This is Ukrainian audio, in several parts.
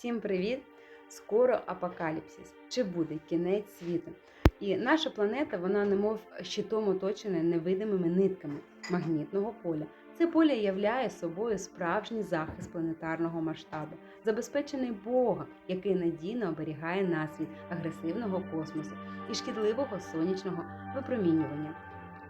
Всім привіт! Скоро апокаліпсис. Чи буде кінець світу? І наша планета, вона немов щитом оточена невидимими нитками магнітного поля. Це поле являє собою справжній захист планетарного масштабу, забезпечений Бога, який надійно оберігає нас від агресивного космосу і шкідливого сонячного випромінювання.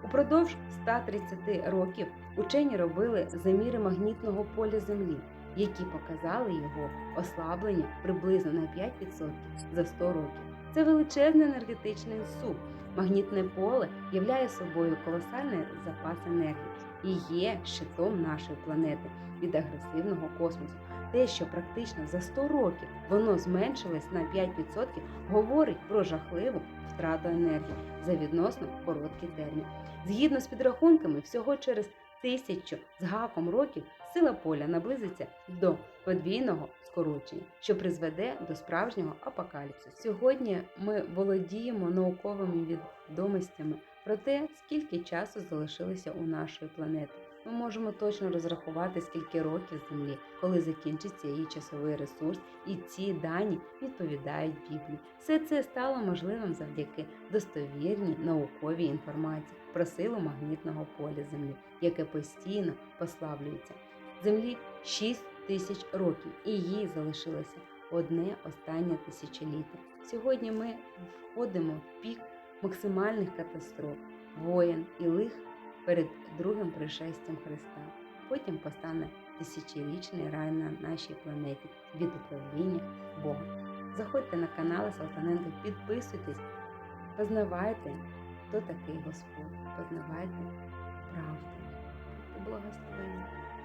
Упродовж 130 років учені робили заміри магнітного поля Землі, які показали його ослаблення приблизно на 5% за 100 років. Це величезний енергетичний суп. Магнітне поле являє собою колосальний запас енергії і є щитом нашої планети від агресивного космосу. Те, що практично за 100 років воно зменшилось на 5%, говорить про жахливу втрату енергії за відносно короткий термін. Згідно з підрахунками, всього через тисячу з гаком років сила поля наблизиться до подвійного скорочення, що призведе до справжнього апокаліпсису. Сьогодні ми володіємо науковими відомостями про те, скільки часу залишилося у нашої планети. Ми можемо точно розрахувати, скільки років Землі, коли закінчиться її часовий ресурс, і ці дані відповідають Біблії. Все це стало можливим завдяки достовірній науковій інформації про силу магнітного поля Землі, яке постійно послаблюється. Землі 6 тисяч років, і їй залишилося одне останнє тисячоліття. Сьогодні ми входимо в пік максимальних катастроф, воєн і лих перед другим пришестям Христа. Потім постане тисячорічний рай на нашій планеті від управління Бога. Заходьте на канал Салтаненко, підписуйтесь, познавайте, хто такий Господь, познавайте правду. Будьте благословені.